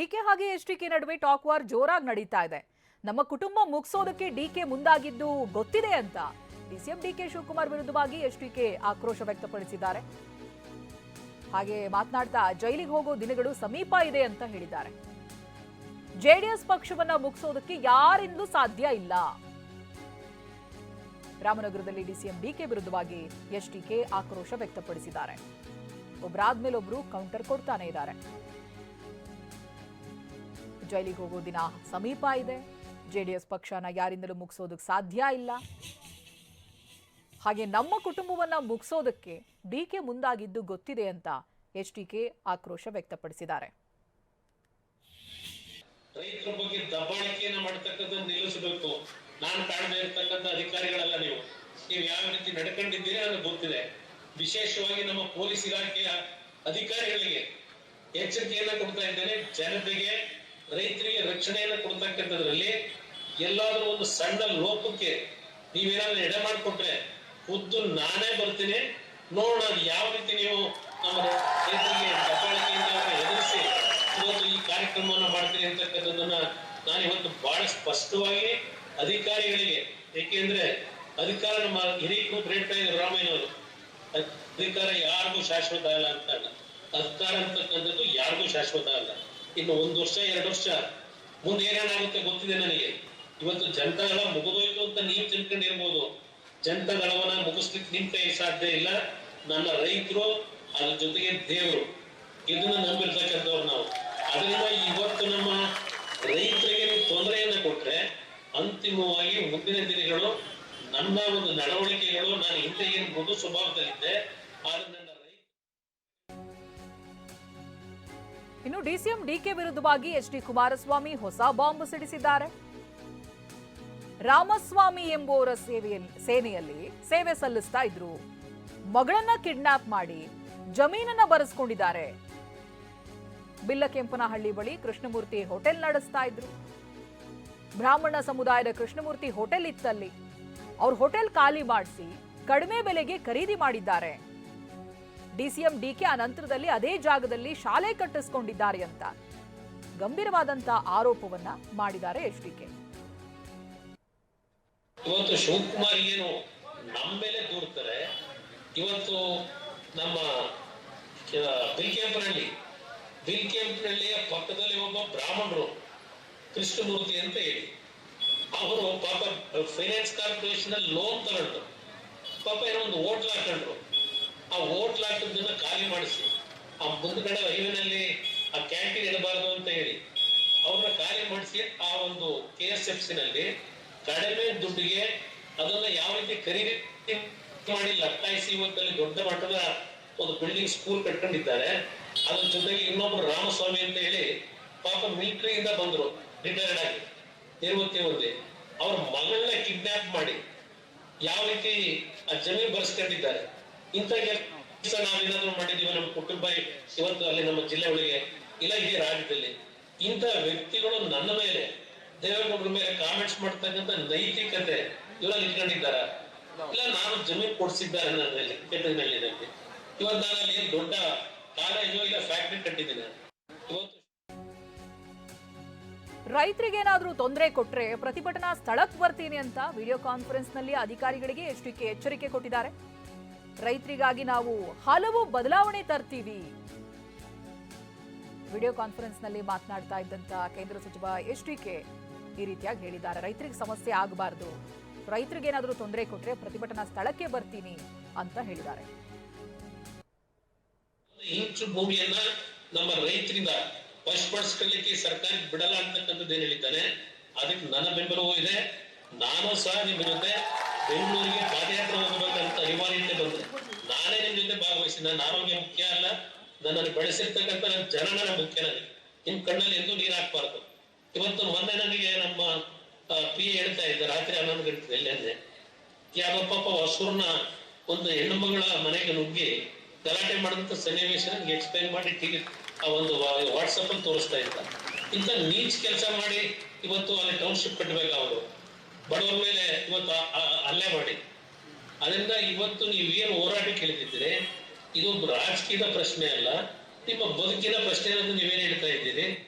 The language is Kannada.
ಡಿಕೆ ಹಾಗೆ ಎಸ್ ಡಿ ಕೆ ನಡುವೆ ಟಾಕ್ ವಾರ್ ಜೋರಾಗಿ ನಡೀತಾ ಇದೆ. ನಮ್ಮ ಕುಟುಂಬ ಮುಗಿಸೋದಕ್ಕೆ ಡಿಕೆ ಮುಂದಾಗಿದ್ದು ಗೊತ್ತಿದೆ ಅಂತ ಡಿಸಿಎಂ ಡಿಕೆ ಶಿವಕುಮಾರ್ ವಿರುದ್ಧವಾಗಿ ಎಚ್ಡಿಕೆ ಆಕ್ರೋಶ ವ್ಯಕ್ತಪಡಿಸಿದ್ದಾರೆ. ಹಾಗೆ ಮಾತನಾಡ್ತಾ ಜೈಲಿಗೆ ಹೋಗೋ ದಿನಗಳು ಸಮೀಪ ಇದೆ ಅಂತ ಹೇಳಿದ್ದಾರೆ. ಜೆಡಿಎಸ್ ಪಕ್ಷವನ್ನ ಮುಗಿಸೋದಕ್ಕೆ ಯಾರಿಂದಲೂ ಸಾಧ್ಯ ಇಲ್ಲ. ರಾಮನಗರದಲ್ಲಿ ಡಿಸಿಎಂ ಡಿಕೆ ವಿರುದ್ಧವಾಗಿ ಎಚ್ಡಿಕೆ ಆಕ್ರೋಶ ವ್ಯಕ್ತಪಡಿಸಿದ್ದಾರೆ. ಒಬ್ಬರಾದ್ಮೇಲೊಬ್ರು ಕೌಂಟರ್ ಕೊಡ್ತಾನೆ ಇದ್ದಾರೆ. ಜೈಲಿಗೆ ಹೋಗೋ ದಿನ ಸಮೀಪ ಇದೆ. ಜೆಡಿಎಸ್ ಪಕ್ಷನ ಯಾರಿಂದಲೂ ಮುಗಿಸೋದಕ್ಕೆ ಸಾಧ್ಯ ಇಲ್ಲ. ಹಾಗೆ ನಮ್ಮ ಕುಟುಂಬವನ್ನ ಮುಗಿಸೋದಕ್ಕೆ ಡಿಕೆ ಮುಂದಾಗಿದ್ದು ಗೊತ್ತಿದೆ ಅಂತ ಎಚ್ ಡಿ ಕೆ ಆಕ್ರೋಶ ವ್ಯಕ್ತಪಡಿಸಿದ್ದಾರೆ. ರೈತರ ಬಗ್ಗೆ ದಬ್ಬಾಳಿಕೆಯನ್ನ ಮಾಡ್ತಕ್ಕಂಥದ್ದು ನಿಲ್ಲಿಸಬೇಕು. ನಾನು ಕಾಣದೇ ಇರ್ತಕ್ಕಂಥ ಅಧಿಕಾರಿಗಳಲ್ಲ ನೀವು. ನೀವು ಯಾವ ರೀತಿ ನಡ್ಕೊಂಡಿದ್ದೀರಿ ನನಗೆ ಗೊತ್ತಿದೆ. ವಿಶೇಷವಾಗಿ ನಮ್ಮ ಪೊಲೀಸ್ ಇಲಾಖೆಯ ಅಧಿಕಾರಿಗಳಿಗೆ ಎಚ್ಚರಿಕೆಯನ್ನ ಕೊಡ್ತಾ ಇದ್ದೇನೆ. ಜನತೆಗೆ ರೈತರಿಗೆ ರಕ್ಷಣೆಯನ್ನು ಕೊಡ್ತಕ್ಕಂಥದ್ರಲ್ಲಿ ಎಲ್ಲಾದ್ರೂ ಒಂದು ಸಣ್ಣ ಲೋಪಕ್ಕೆ ನೀವೇನಾದ್ರೂ ಎಡೆ ಮಾಡಿಕೊಟ್ರೆ ಖುದ್ದು ನಾನೇ ಬರ್ತೀನಿ. ನೋಡೋಣ ಯಾವ ರೀತಿ ನೀವು ನಮ್ಮ ರೈತರಿಗೆ ದಬ್ಬಾಳಿಕೆಯಿಂದ ಎದುರಿಸಿ ಇವತ್ತು ಈ ಕಾರ್ಯಕ್ರಮವನ್ನು ಮಾಡ್ತೀನಿ ಅಂತಕ್ಕಂಥದ್ದನ್ನ ನಾನು ಇವತ್ತು ಬಹಳ ಸ್ಪಷ್ಟವಾಗಿ ಅಧಿಕಾರಿಗಳಿಗೆ, ಏಕೆಂದ್ರೆ ಅಧಿಕಾರ ನಮ್ಮ ಹಿರಿಯರು ಹೇಳ್ತಾ ಇದ್ರು ಅಧಿಕಾರ ಯಾರಿಗೂ ಶಾಶ್ವತ ಅಲ್ಲ ಅಂತ ಅಧಿಕಾರ ಅಂತಕ್ಕಂಥದ್ದು ಯಾರಿಗೂ ಶಾಶ್ವತ ಅಲ್ಲ. ಇನ್ನು ಒಂದು ವರ್ಷ, ಎರಡು ವರ್ಷ ಮುಂದೆ ಏನೇನಾಗುತ್ತೆ ಗೊತ್ತಿದೆ ನನಗೆ. ಇವತ್ತು ಜನತಾದಳ ಮುಗಿದೋಯ್ತು ಅಂತ ನೀವು ತಿಳ್ಕೊಂಡಿರ್ಬೋದು. ಜನತಾದಳವನ್ನ ಮುಗಿಸ್ಲಿಕ್ಕೆ ನಿಮ್ ಕೈ ಸಾಧ್ಯ ಇಲ್ಲ. ನನ್ನ ರೈತರು, ಅದ್ರ ಜೊತೆಗೆ ದೇವರು. ಇದನ್ನ ನಂಬಿರ್ತಕ್ಕಂಥವ್ರು ನಾವು. ಅದರಿಂದ ಇವತ್ತು ನಮ್ಮ ರೈತರಿಗೆ ತೊಂದರೆಯನ್ನ ಕೊಟ್ರೆ ಅಂತಿಮವಾಗಿ ಮುಂದಿನ ದಿನಗಳು ನನ್ನ ಒಂದು ನಡವಳಿಕೆಗಳು, ನಾನು ಹಿಂದೆ ಏನು ಮೃದು ಸ್ವಭಾವದಲ್ಲಿದ್ದೆ, ಆದ್ರೆ ಇನ್ನು ಡಿಸಿಎಂ ಡಿಕೆ ವಿರುದ್ಧವಾಗಿ ಎಚ್ ಡಿ ಕುಮಾರಸ್ವಾಮಿ ಹೊಸ ಬಾಂಬ್ ಸಿಡಿಸಿದ್ದಾರೆ. ರಾಮಸ್ವಾಮಿ ಎಂಬುವರ ಸೇನೆಯಲ್ಲಿ ಸೇವೆ ಸಲ್ಲಿಸ್ತಾ ಇದ್ರು. ಮಗಳನ್ನ ಕಿಡ್ನಾಪ್ ಮಾಡಿ ಜಮೀನನ್ನ ಬರೆಸ್ಕೊಂಡಿದ್ದಾರೆ. ಬಿಲ್ಲಕೆಂಪನಹಳ್ಳಿ ಬಳಿ ಕೃಷ್ಣಮೂರ್ತಿ ಹೋಟೆಲ್ ನಡೆಸ್ತಾ ಇದ್ರು. ಬ್ರಾಹ್ಮಣ ಸಮುದಾಯದ ಕೃಷ್ಣಮೂರ್ತಿ ಹೋಟೆಲ್ ಇತ್ತಲ್ಲಿ. ಅವ್ರ ಹೋಟೆಲ್ ಖಾಲಿ ಮಾಡಿಸಿ ಕಡಿಮೆ ಬೆಲೆಗೆ ಖರೀದಿ ಮಾಡಿದ್ದಾರೆ. ಡಿಸಿಎಂ ಡಿಕೆ ಆ ನಂತರದಲ್ಲಿ ಅದೇ ಜಾಗದಲ್ಲಿ ಶಾಲೆ ಕಟ್ಟಿಸ್ಕೊಂಡಿದ್ದಾರೆ ಅಂತ ಗಂಭೀರವಾದಂತ ಆರೋಪವನ್ನ ಮಾಡಿದ್ದಾರೆ ಎಚ್ ಡಿಕೆ ಇವತ್ತು ಶಿವಕುಮಾರ್ ಏನು ನಮ್ಮ ಮೇಲೆ ದೂರ್ತಾರೆ, ಇವತ್ತು ನಮ್ಮ ಬಿಲ್ಕೆಂಪನಹಳ್ಳಿ ಬಿಲ್ಕೆಂಪನಹಳ್ಳಿಯ ಪಕ್ಕದಲ್ಲಿ ಒಬ್ಬ ಬ್ರಾಹ್ಮಣರು ಕೃಷ್ಣಮೂರ್ತಿ ಅಂತ ಹೇಳಿ, ಅವರು ಪಾಪ ಫೈನಾನ್ಸ್ ಕಾರ್ಪೊರೇಷನ್ ಲೋನ್ ತಗೊಂಡ್ರು, ಪಾಪ ಏನೋ ಒಂದು ಹೋಟ್ಲ್ ಹಾಕೊಂಡ್ರು. ಆ ಹೋಟ್ಲ್ ಹಾಕಿದ್ದನ್ನ ಖಾಲಿ ಮಾಡಿಸಿ. ಆ ಮುಂದ್ಗಡೆ ಹೈವೇನಲ್ಲಿ ಆ ಕ್ಯಾಂಟೀನ್ ಇರಬಾರ್ದು ಅಂತ ಹೇಳಿ ಅವ್ರನ್ನ ಖಾಲಿ ಮಾಡಿಸಿ ಆ ಒಂದು ಕೆ ಎಸ್ ಎಫ್ ಸಿ ನಲ್ಲಿ ಕಡಿಮೆ ದುಡ್ಡಿಗೆ ಅದನ್ನ ಯಾವ ರೀತಿ ಖರೀದಿ ಮಾಡಿ ಲಟ್ಟಾಯಿಸಿ ಒಂದಲ್ಲಿ ದೊಡ್ಡ ಮಟ್ಟದ ಒಂದು ಬಿಲ್ಡಿಂಗ್ ಸ್ಕೂಲ್ ಕಟ್ಕೊಂಡಿದ್ದಾರೆ. ಅದ್ರ ಜೊತೆಗೆ ಇನ್ನೊಬ್ರು ರಾಮಸ್ವಾಮಿ ಅಂತ ಹೇಳಿ ಪಾಪ ಮಿಲಿಟರಿಯಿಂದ ಬಂದ್ರು ರಿಟೈರ್ಡ್ ಆಗಿ ನಿವೃತ್ತಿ ಹೊಂದಿ ಅವ್ರ ಮಗಳನ್ನ ಕಿಡ್ನಾಪ್ ಮಾಡಿ ಯಾವ ರೀತಿ ಆ ಜಮೀನು ಬರ್ಸ್ಕೊಂಡಿದ್ದಾರೆ. ಇಂಥ ಕೆಲಸ ನಾವೇನಾದ್ರೂ ಮಾಡಿದೀವಿ ನಮ್ಮ ಕುಟುಂಬ ಇವತ್ತು ಅಲ್ಲಿ ನಮ್ಮ ಜಿಲ್ಲೆ ಒಳಗೆ ಇಲ್ಲ ಇಡೀ ರಾಜ್ಯದಲ್ಲಿ ಇಂಥ ವ್ಯಕ್ತಿಗಳು ನನ್ನ ಮೇಲೆ, ದೇವೇಗೌಡರ ಮೇಲೆ ಕಾಮೆಂಟ್ಸ್ ಮಾಡ್ತಕ್ಕಂಥ ನೈತಿಕತೆ ಇವರಲ್ಲಿ ಇಟ್ಕೊಂಡಿದ್ದಾರ. ಇಲ್ಲ, ನಾನು ಜಮೀನು ಕೊಡ್ಸಿದ್ದಾರೆ ನನ್ನಲ್ಲಿ ಕೆಟ್ಟದಲ್ಲಿ ಇವತ್ತು ನಾನು ಅಲ್ಲಿ ದೊಡ್ಡ ಕಾಲೇಜು ಇಲ್ಲ ಫ್ಯಾಕ್ಟ್ರಿ ಕಟ್ಟಿದ್ದೀನಿ. ಇವತ್ತು ರೈತರಿಗೇನಾದ್ರೂ ತೊಂದರೆ ಕೊಟ್ರೆ ಪ್ರತಿಭಟನಾ ಸ್ಥಳಕ್ಕೆ ಬರ್ತೀನಿ ಅಂತ ವಿಡಿಯೋ ಕಾನ್ಫರೆನ್ಸ್ನಲ್ಲಿ ಅಧಿಕಾರಿಗಳಿಗೆ ಎಷ್ಟಕ್ಕೆ ಎಚ್ಚರಿಕೆ ಕೊಟ್ಟಿದ್ದಾರೆ? ರೈತರಿಗಾಗಿ ನಾವು ಹಲವು ಬದಲಾವಣೆ ತರ್ತೀವಿ. ವಿಡಿಯೋ ಕಾನ್ಫರೆನ್ಸ್ನಲ್ಲಿ ಮಾತನಾಡ್ತಾ ಇದ್ದಂತ ಕೇಂದ್ರ ಸಚಿವ ಕೆ ಈ ರೀತಿಯಾಗಿ ಹೇಳಿದ್ದಾರೆ. ರೈತರಿಗೆ ಸಮಸ್ಯೆ ಆಗಬಾರ್ದು. ಏನಾದರೂ ತೊಂದರೆ ಕೊಟ್ಟರೆ ಪ್ರತಿಭಟನಾ ಸ್ಥಳಕ್ಕೆ ಬರ್ತೀನಿ ಅಂತ ಹೇಳಿದ್ದಾರೆ. ಹೆಚ್ಚು ಭೂಮಿಯನ್ನ ನಮ್ಮ ರೈತರಿಂದ ವಶಪಡಿಸ್ಕೊಳ್ಳಿಕ್ಕೆ ಸರ್ಕಾರ ಬಿಡಲ್ಲ ಅಂತಕ್ಕಂಥದ್ದು ಏನ್ ಹೇಳಿದ್ದಾನೆ? ಅದಕ್ಕೆ ನನ್ನ ಬೆಂಬಲವೂ ಇದೆ. ನಾನು ಸಹ ನಿಮ್ಮ ಜೊತೆ ಬೆಂಗಳೂರಿಗೆ ಪಾದಯಾತ್ರೆ ಹೋಗಬೇಕಂತ ಅನಿವಾರ್ಯತೆ ಬಂದ್ರೆ ನಾನೇ ನಿಮ್ ನನ್ನ ಆರೋಗ್ಯ ಮುಖ್ಯ ಅಲ್ಲ, ನನ್ನನ್ನು ಬೆಳೆಸಿರ್ತಕ್ಕಂಥ ನನ್ನ ಜನನ ಮುಖ್ಯ ನನಗೆ. ನಿಮ್ ಕಣ್ಣಲ್ಲಿ ಎಂದೂ ನೀರು ಹಾಕ್ಬಾರ್ದು. ಇವತ್ತು ಮೊನ್ನೆ ನನಗೆ ನಮ್ಮ ಪಿ ಹೇಳ್ತಾ ಇದ್ದ, ರಾತ್ರಿ ಹನ್ನೊಂದು ಗಂಟೆ ಎಲ್ಲೆಂದೆ ಯಾವ ಪಾಪ ಹೊಸೂರ್ನ ಒಂದು ಹೆಣ್ಣು ಮಗಳ ಮನೆಗೆ ನುಗ್ಗಿ ಗಲಾಟೆ ಮಾಡಿದಂತ ಸನ್ನಿವೇಶ ನನಗೆ ಎಕ್ಸ್ಪ್ಲೈನ್ ಮಾಡಿ ಟಿವಿ ಆ ಒಂದು ವಾಟ್ಸಪ್ ಅಲ್ಲಿ ತೋರಿಸ್ತಾ ಇದ್ದ. ಇಂಥ ನೀಚ್ ಕೆಲಸ ಮಾಡಿ ಇವತ್ತು ಅಲ್ಲಿ ಟೌನ್ಶಿಪ್ ಕಟ್ಟಬೇಕು ಅವರು. ಬಡವರ ಮೇಲೆ ಇವತ್ತು, ಆ- ಮಾಡಿ. ಅದರಿಂದ ಇವತ್ತು ನೀವೇನು ಹೋರಾಟಕ್ಕೆ ಕೇಳ್ತಿದ್ದೀರಿ ಇದು ರಾಜಕೀಯದ ಪ್ರಶ್ನೆ ಅಲ್ಲ ನಿಮ್ಮ ಬದುಕಿನ ಪ್ರಶ್ನೆ ಅನ್ನೋದು ನೀವೇನ್ ಹೇಳ್ತಾ ಇದ್ದೀರಿ.